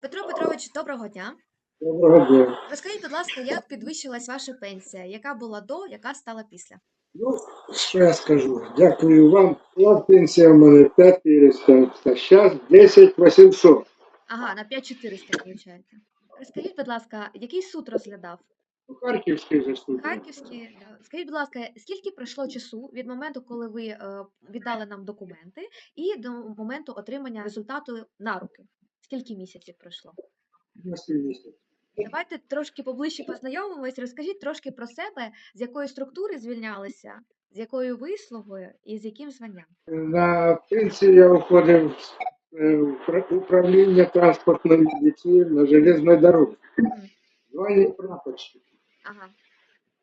Петро Петрович, доброго дня. Доброго дня. Розкажіть, будь ласка, як підвищилась ваша пенсія? Яка була до, яка стала після? Ну, що я скажу? Дякую вам. Була пенсія в мене 5400, а зараз 10 800. Ага, на 5400 получаєте. Розкажіть, будь ласка, який суд розглядав? Ну, Харківський заступник. Харківський. да. Скажіть, будь ласка, скільки пройшло часу від моменту, коли ви е, віддали нам документи, і до моменту отримання результату на руки? Скільки місяців пройшло? Свій. Давайте трошки поближче познайомимось. Розкажіть трошки про себе, з якої структури звільнялися, з якою вислугою і з яким званням. На пенсію я уходив е, в управління транспортної медицини на железної дороги. Звання прапорщик. Ага.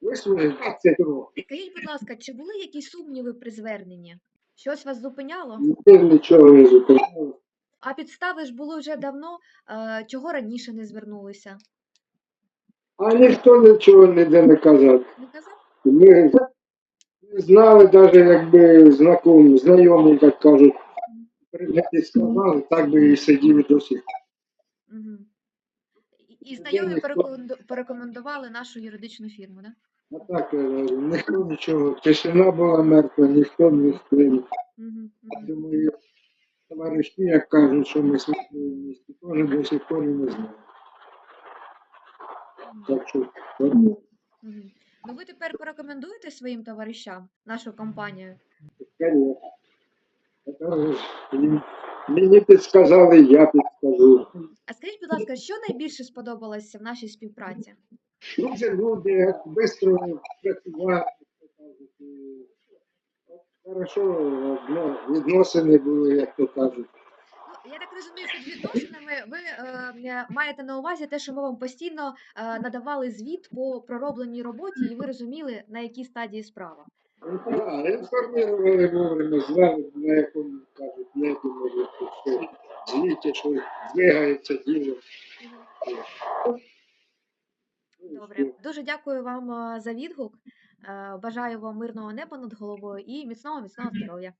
Вислуги 20 років. Скажіть, будь ласка, чи були якісь сумніви при зверненні? Щось вас зупиняло? Ніде нічого не зупиняло. А підстави ж були вже давно, чого раніше не звернулися? А ніхто нічого ніде не казав. Не казав? Ми знали, навіть якби знакомі, знайомі, як кажуть, прийняти сказали, так би і сиділи до сих. пор. Угу. І, знайомі порекомендували нашу юридичну фірму, да? А так е, ніхто нічого, тишина була мертва, ніхто не. Угу, угу. Думаю, товариші, як кажуть, що ми в місті, теж до сих пор не знаємо. Так що, Мгм. Ну ви тепер порекомендуєте своїм товаришам нашу компанію? конечно. Це ж їм- Мені підсказали, я підскажу. А скажіть, будь ласка, що найбільше сподобалося в нашій співпраці? Дуже люди, швидко працювати, як кажуть, і от хорошо ну, відносини були, як то кажуть. Я так розумію, під відносинами ви е, маєте на увазі те, що ми вам постійно е, надавали звіт по проробленій роботі, і ви розуміли, на якій стадії справа. Да, інформували вовремя, знали, на якому кажуть, небі може що звідти, що двигається діло. Добре, дуже дякую вам е, за відгук. Е, Бажаю вам мирного неба над головою і міцного міцного здоров'я.